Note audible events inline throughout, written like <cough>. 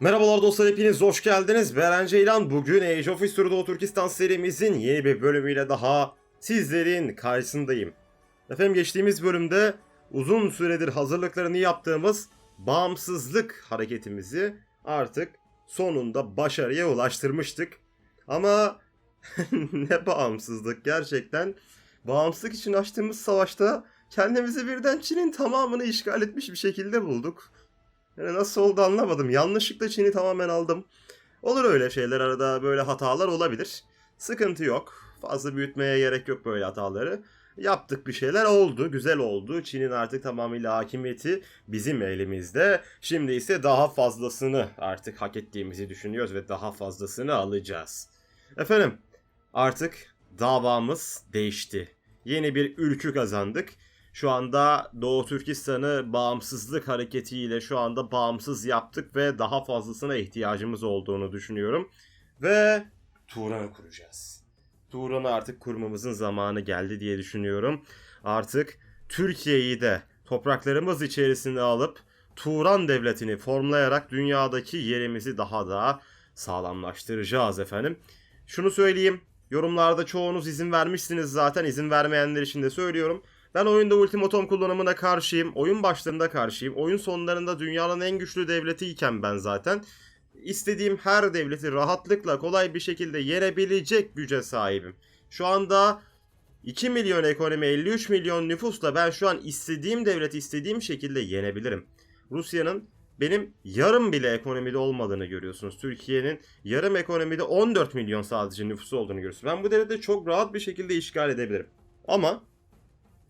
Merhabalar dostlar hepiniz hoş geldiniz. Beren Ceylan bugün Age of History Doğu Türkistan serimizin yeni bir bölümüyle daha sizlerin karşısındayım. Efendim geçtiğimiz bölümde uzun süredir hazırlıklarını yaptığımız bağımsızlık hareketimizi artık sonunda başarıya ulaştırmıştık. Ama <laughs> ne bağımsızlık gerçekten. Bağımsızlık için açtığımız savaşta kendimizi birden Çin'in tamamını işgal etmiş bir şekilde bulduk. Yani nasıl oldu anlamadım. Yanlışlıkla Çin'i tamamen aldım. Olur öyle şeyler arada böyle hatalar olabilir. Sıkıntı yok. Fazla büyütmeye gerek yok böyle hataları. Yaptık bir şeyler oldu. Güzel oldu. Çin'in artık tamamıyla hakimiyeti bizim elimizde. Şimdi ise daha fazlasını artık hak ettiğimizi düşünüyoruz ve daha fazlasını alacağız. Efendim artık davamız değişti. Yeni bir ülkü kazandık. Şu anda Doğu Türkistan'ı bağımsızlık hareketiyle şu anda bağımsız yaptık ve daha fazlasına ihtiyacımız olduğunu düşünüyorum. Ve Turan'ı kuracağız. Turan'ı artık kurmamızın zamanı geldi diye düşünüyorum. Artık Türkiye'yi de topraklarımız içerisinde alıp Turan devletini formlayarak dünyadaki yerimizi daha da sağlamlaştıracağız efendim. Şunu söyleyeyim. Yorumlarda çoğunuz izin vermişsiniz zaten. İzin vermeyenler için de söylüyorum. Ben oyunda ultimatom kullanımına karşıyım. Oyun başlarında karşıyım. Oyun sonlarında dünyanın en güçlü devletiyken ben zaten istediğim her devleti rahatlıkla kolay bir şekilde yenebilecek güce sahibim. Şu anda 2 milyon ekonomi 53 milyon nüfusla ben şu an istediğim devleti istediğim şekilde yenebilirim. Rusya'nın benim yarım bile ekonomide olmadığını görüyorsunuz. Türkiye'nin yarım ekonomide 14 milyon sadece nüfusu olduğunu görüyorsunuz. Ben bu devleti çok rahat bir şekilde işgal edebilirim. Ama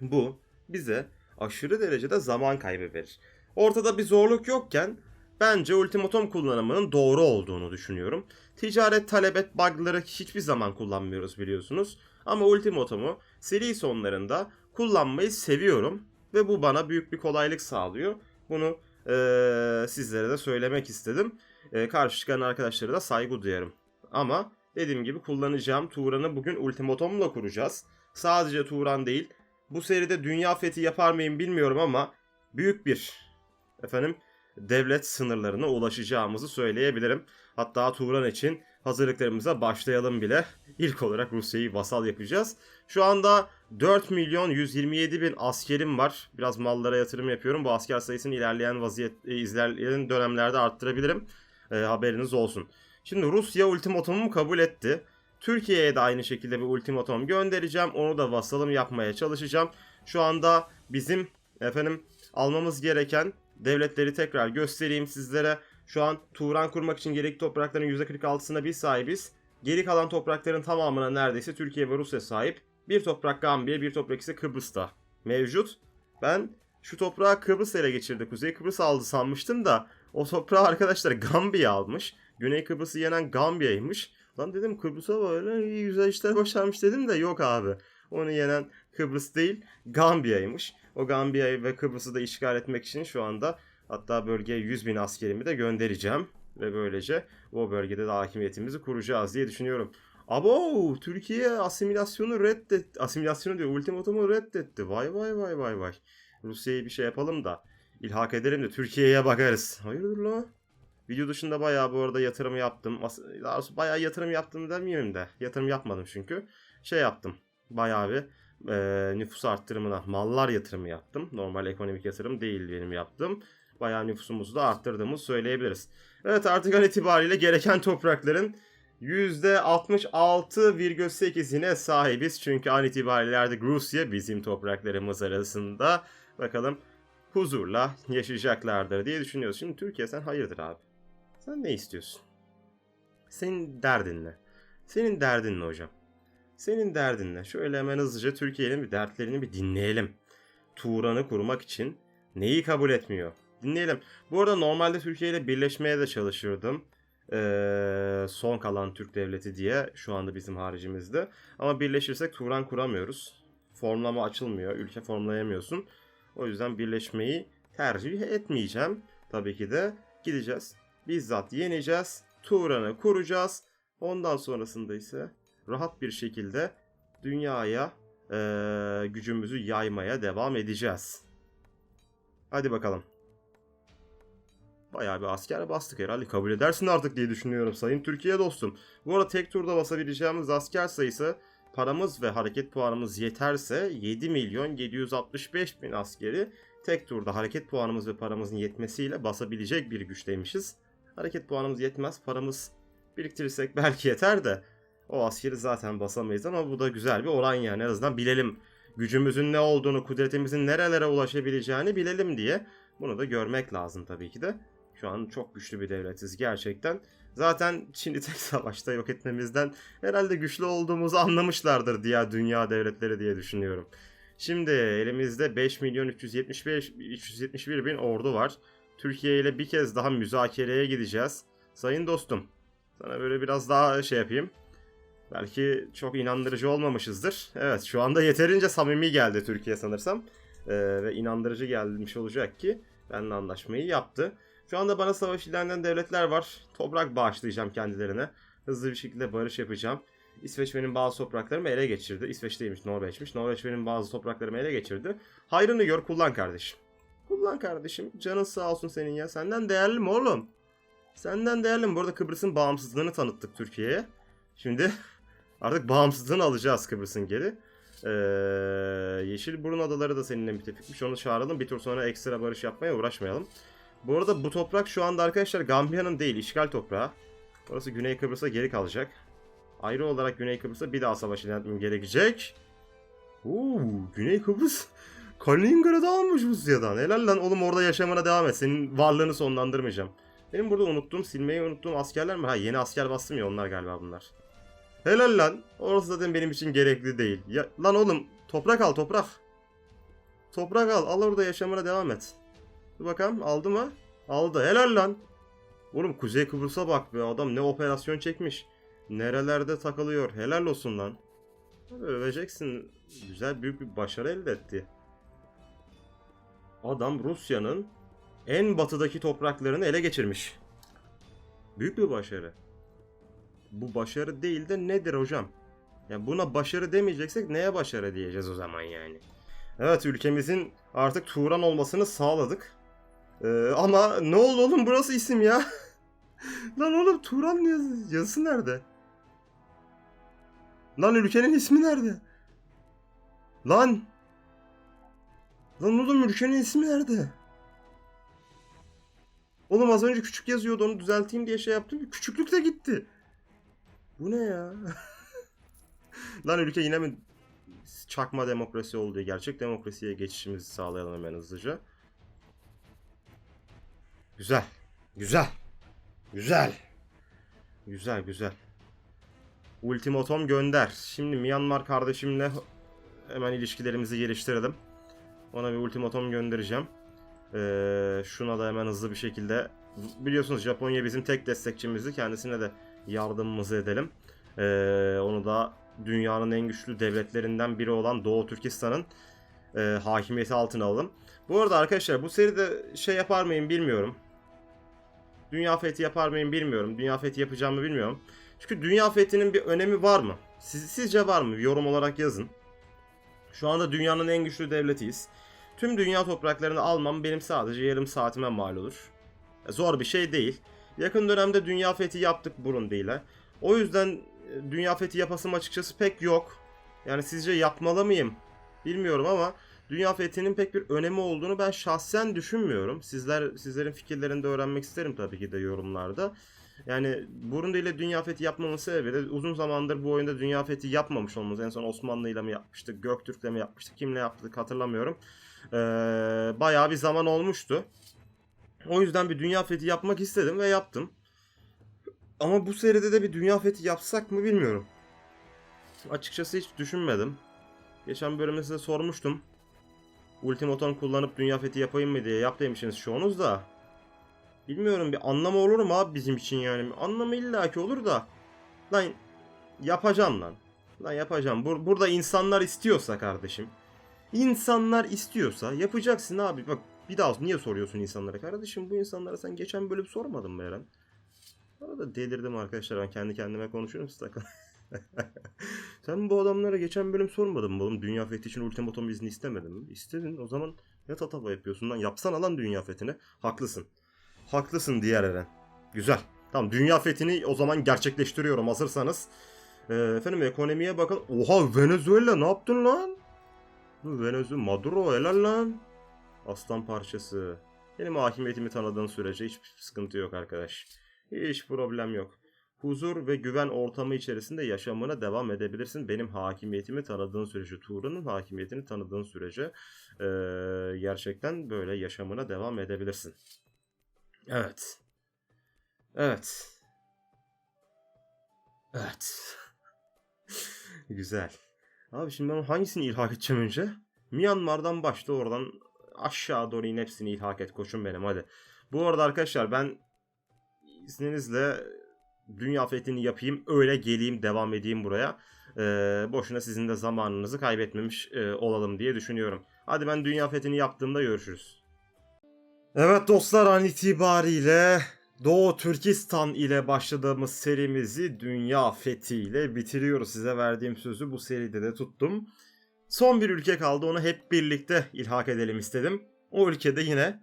bu bize aşırı derecede zaman kaybı verir. Ortada bir zorluk yokken bence ultimatom kullanımının doğru olduğunu düşünüyorum. Ticaret talep et bug'ları hiçbir zaman kullanmıyoruz biliyorsunuz. Ama ultimatomu seri sonlarında kullanmayı seviyorum. Ve bu bana büyük bir kolaylık sağlıyor. Bunu eee, sizlere de söylemek istedim. Eee, karşı çıkan arkadaşlara da saygı duyarım. Ama dediğim gibi kullanacağım Turan'ı bugün ultimatomla kuracağız. Sadece Turan değil bu seride dünya fethi yapar mıyım bilmiyorum ama büyük bir efendim devlet sınırlarına ulaşacağımızı söyleyebilirim. Hatta Turan için hazırlıklarımıza başlayalım bile. İlk olarak Rusya'yı vasal yapacağız. Şu anda 4 milyon 127 bin askerim var. Biraz mallara yatırım yapıyorum. Bu asker sayısını ilerleyen vaziyet e, ilerleyen dönemlerde arttırabilirim. E, haberiniz olsun. Şimdi Rusya ultimatomumu kabul etti. Türkiye'ye de aynı şekilde bir ultimatom göndereceğim. Onu da vasalım yapmaya çalışacağım. Şu anda bizim efendim almamız gereken devletleri tekrar göstereyim sizlere. Şu an Turan kurmak için gerekli toprakların %46'sına biz sahibiz. Geri kalan toprakların tamamına neredeyse Türkiye ve Rusya sahip. Bir toprak Gambiya, bir toprak ise Kıbrıs'ta mevcut. Ben şu toprağı Kıbrıs ele geçirdi. Kuzey Kıbrıs aldı sanmıştım da o toprağı arkadaşlar Gambiya almış. Güney Kıbrıs'ı yenen Gambiya'ymış. Lan dedim Kıbrıs'a böyle güzel işler başarmış dedim de yok abi. Onu yenen Kıbrıs değil Gambiya'ymış. O Gambiya'yı ve Kıbrıs'ı da işgal etmek için şu anda hatta bölgeye 100 bin askerimi de göndereceğim. Ve böylece o bölgede de hakimiyetimizi kuracağız diye düşünüyorum. Abo Türkiye asimilasyonu reddetti. Asimilasyonu diyor ultimatomu reddetti. Vay vay vay vay vay. Rusya'ya bir şey yapalım da ilhak edelim de Türkiye'ye bakarız. Hayırdır la? Video dışında bayağı bu arada yatırım yaptım. Daha bayağı yatırım yaptım demeyeyim de. Yatırım yapmadım çünkü. Şey yaptım. Bayağı bir e, nüfus arttırımına mallar yatırımı yaptım. Normal ekonomik yatırım değil benim yaptığım. Bayağı nüfusumuzu da arttırdığımızı söyleyebiliriz. Evet artık an itibariyle gereken toprakların %66,8'ine sahibiz. Çünkü an itibariyle Rusya bizim topraklarımız arasında. Bakalım huzurla yaşayacaklardır diye düşünüyoruz. Şimdi Türkiye sen hayırdır abi? Sen ne istiyorsun? Senin derdin ne? Senin derdin ne hocam? Senin derdin ne? Şöyle hemen hızlıca Türkiye'nin bir dertlerini bir dinleyelim. Turan'ı kurmak için neyi kabul etmiyor? Dinleyelim. Bu arada normalde Türkiye ile birleşmeye de çalışırdım. Ee, son kalan Türk devleti diye şu anda bizim haricimizde. Ama birleşirsek Turan kuramıyoruz. Formlama açılmıyor. Ülke formlayamıyorsun. O yüzden birleşmeyi tercih etmeyeceğim. Tabii ki de gideceğiz. Bizzat yeneceğiz. Turan'ı kuracağız. Ondan sonrasında ise rahat bir şekilde dünyaya eee, gücümüzü yaymaya devam edeceğiz. Hadi bakalım. bayağı bir asker bastık herhalde kabul edersin artık diye düşünüyorum sayın Türkiye dostum. Bu arada tek turda basabileceğimiz asker sayısı paramız ve hareket puanımız yeterse 7 milyon 765 bin askeri tek turda hareket puanımız ve paramızın yetmesiyle basabilecek bir güçteymişiz. Hareket puanımız yetmez paramız biriktirirsek <laughs> belki yeter de o askeri zaten basamayız ama bu da güzel bir oran yani en azından bilelim gücümüzün ne olduğunu, kudretimizin nerelere ulaşabileceğini bilelim diye bunu da görmek lazım tabii ki de. Şu an çok güçlü bir devletiz gerçekten. Zaten Çin'i <laughs> tek savaşta yok etmemizden herhalde güçlü olduğumuzu anlamışlardır diğer dünya devletleri diye düşünüyorum. Şimdi elimizde 5 milyon 375 371 bin ordu var. Türkiye ile bir kez daha müzakereye gideceğiz. Sayın dostum, sana böyle biraz daha şey yapayım. Belki çok inandırıcı olmamışızdır. Evet şu anda yeterince samimi geldi Türkiye sanırsam. Ee, ve inandırıcı gelmiş olacak ki benimle anlaşmayı yaptı. Şu anda bana savaş ilan devletler var. Toprak bağışlayacağım kendilerine. Hızlı bir şekilde barış yapacağım. İsveç benim bazı topraklarımı ele geçirdi. İsveç değilmiş Norveç'miş. Norveç benim bazı topraklarımı ele geçirdi. Hayrını gör kullan kardeşim. Kullan kardeşim. Canın sağ olsun senin ya. Senden değerli mi oğlum? Senden değerli mi? Bu arada Kıbrıs'ın bağımsızlığını tanıttık Türkiye'ye. Şimdi <laughs> artık bağımsızlığını alacağız Kıbrıs'ın geri. Ee, Yeşilburun adaları da seninle müttefikmiş. Onu çağıralım. Bir tur sonra ekstra barış yapmaya uğraşmayalım. Bu arada bu toprak şu anda arkadaşlar Gambiya'nın değil, işgal toprağı. Orası Güney Kıbrıs'a geri kalacak. Ayrı olarak Güney Kıbrıs'a bir daha savaş ilan gerekecek. Oo, Güney Kıbrıs Kaliningrad'ı almış Rusya'dan. Helal lan oğlum orada yaşamına devam et. Senin varlığını sonlandırmayacağım. Benim burada unuttuğum, silmeyi unuttuğum askerler mi? Ha yeni asker bastım ya onlar galiba bunlar. Helal lan. Orası zaten benim için gerekli değil. Ya, lan oğlum toprak al toprak. Toprak al. Al orada yaşamına devam et. Dur bakalım aldı mı? Aldı. Helal lan. Oğlum Kuzey Kıbrıs'a bak be adam ne operasyon çekmiş. Nerelerde takılıyor. Helal olsun lan. Öveceksin. Güzel büyük bir başarı elde etti. Adam Rusya'nın en batıdaki topraklarını ele geçirmiş. Büyük bir başarı. Bu başarı değil de nedir hocam? Ya buna başarı demeyeceksek neye başarı diyeceğiz o zaman yani. Evet ülkemizin artık Turan olmasını sağladık. Ee, ama ne oldu oğlum burası isim ya? <laughs> Lan oğlum Turan yaz yazısı nerede? Lan ülkenin ismi nerede? Lan! Lan oğlum ülkenin ismi nerede? Oğlum az önce küçük yazıyordu onu düzelteyim diye şey yaptım. Küçüklük de gitti. Bu ne ya? <laughs> Lan ülke yine mi çakma demokrasi oldu? Gerçek demokrasiye geçişimizi sağlayalım hemen hızlıca. Güzel. Güzel. Güzel. Güzel güzel. Ultimatom gönder. Şimdi Myanmar kardeşimle hemen ilişkilerimizi geliştirelim. Ona bir ultimatom göndereceğim. Ee, şuna da hemen hızlı bir şekilde biliyorsunuz Japonya bizim tek destekçimizdi. Kendisine de yardımımızı edelim. Ee, onu da dünyanın en güçlü devletlerinden biri olan Doğu Türkistan'ın e, hakimiyeti altına alalım. Bu arada arkadaşlar bu seride şey yapar mıyım bilmiyorum. Dünya fethi yapar mıyım bilmiyorum. Dünya fethi yapacağımı bilmiyorum. Çünkü dünya fethinin bir önemi var mı? Siz, sizce var mı? Yorum olarak yazın. Şu anda dünyanın en güçlü devletiyiz. Tüm dünya topraklarını almam benim sadece yarım saatime mal olur. Zor bir şey değil. Yakın dönemde dünya fethi yaptık Burundi ile. O yüzden e, dünya fethi yapasım açıkçası pek yok. Yani sizce yapmalı mıyım? Bilmiyorum ama dünya fethinin pek bir önemi olduğunu ben şahsen düşünmüyorum. Sizler sizlerin fikirlerini de öğrenmek isterim tabii ki de yorumlarda. Yani Burundi ile dünya fethi yapmamın sebebi de uzun zamandır bu oyunda dünya fethi yapmamış olmamız. En son Osmanlı ile mi yapmıştık, Göktürk'le mi yapmıştık, kimle yaptık hatırlamıyorum. Ee, bayağı bir zaman olmuştu. O yüzden bir dünya fethi yapmak istedim ve yaptım. Ama bu seride de bir dünya fethi yapsak mı bilmiyorum. Açıkçası hiç düşünmedim. Geçen bölümde size sormuştum. Ultimaton kullanıp dünya fethi yapayım mı diye. Yap demişsiniz çoğunuz da. Bilmiyorum bir anlamı olur mu abi bizim için yani. Anlamı illaki olur da. Lan yapacağım lan. Lan yapacağım. Bur- burada insanlar istiyorsa kardeşim. İnsanlar istiyorsa yapacaksın abi. Bak bir daha niye soruyorsun insanlara? Kardeşim bu insanlara sen geçen bölüm sormadın mı Eren? Arada delirdim arkadaşlar ben kendi kendime konuşuyorum siz takılın. <laughs> Sen bu adamlara geçen bölüm sormadın mı oğlum? Dünya fethi için ultimatom izni istemedin mi? İstedin o zaman ne tatava yapıyorsun lan? Yapsana lan dünya fethini. Haklısın. Haklısın diğer Eren. Güzel. Tamam dünya fethini o zaman gerçekleştiriyorum hazırsanız. Ee, efendim ekonomiye bakın. Oha Venezuela ne yaptın lan? Venezuela Maduro helal lan. Aslan parçası. Benim hakimiyetimi tanıdığın sürece hiçbir sıkıntı yok arkadaş. Hiç problem yok. Huzur ve güven ortamı içerisinde yaşamına devam edebilirsin. Benim hakimiyetimi tanıdığın sürece, Tuğra'nın hakimiyetini tanıdığın sürece eee, gerçekten böyle yaşamına devam edebilirsin. Evet. Evet. Evet. <laughs> Güzel. Abi şimdi ben hangisini ilhak edeceğim önce? Myanmar'dan başla oradan aşağı doğru in hepsini ilhak et koçum benim hadi. Bu arada arkadaşlar ben izninizle dünya fethini yapayım öyle geleyim devam edeyim buraya. Ee, boşuna sizin de zamanınızı kaybetmemiş e, olalım diye düşünüyorum. Hadi ben dünya fethini yaptığımda görüşürüz. Evet dostlar an itibariyle Doğu Türkistan ile başladığımız serimizi dünya fethiyle bitiriyoruz. Size verdiğim sözü bu seride de tuttum. Son bir ülke kaldı onu hep birlikte ilhak edelim istedim. O ülkede yine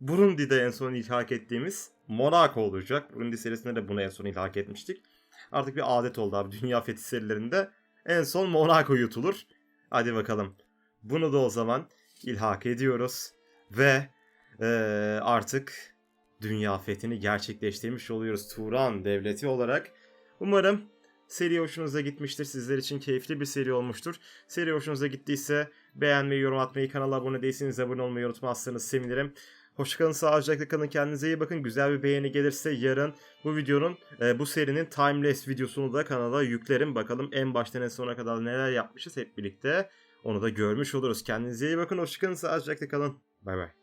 Burundi'de en son ilhak ettiğimiz Monaco olacak. Burundi serisinde de bunu en son ilhak etmiştik. Artık bir adet oldu abi dünya fethi serilerinde. En son Monaco yutulur. Hadi bakalım. Bunu da o zaman ilhak ediyoruz. Ve eee, artık dünya fethini gerçekleştirmiş oluyoruz Turan devleti olarak. Umarım seri hoşunuza gitmiştir. Sizler için keyifli bir seri olmuştur. Seri hoşunuza gittiyse beğenmeyi, yorum atmayı, kanala abone değilseniz abone olmayı unutmazsanız sevinirim. Hoşçakalın, sağlıcakla kalın, kendinize iyi bakın. Güzel bir beğeni gelirse yarın bu videonun, e, bu serinin timeless videosunu da kanala yüklerim. Bakalım en baştan en sona kadar neler yapmışız hep birlikte. Onu da görmüş oluruz. Kendinize iyi bakın, hoşçakalın, sağlıcakla kalın. Bay bay.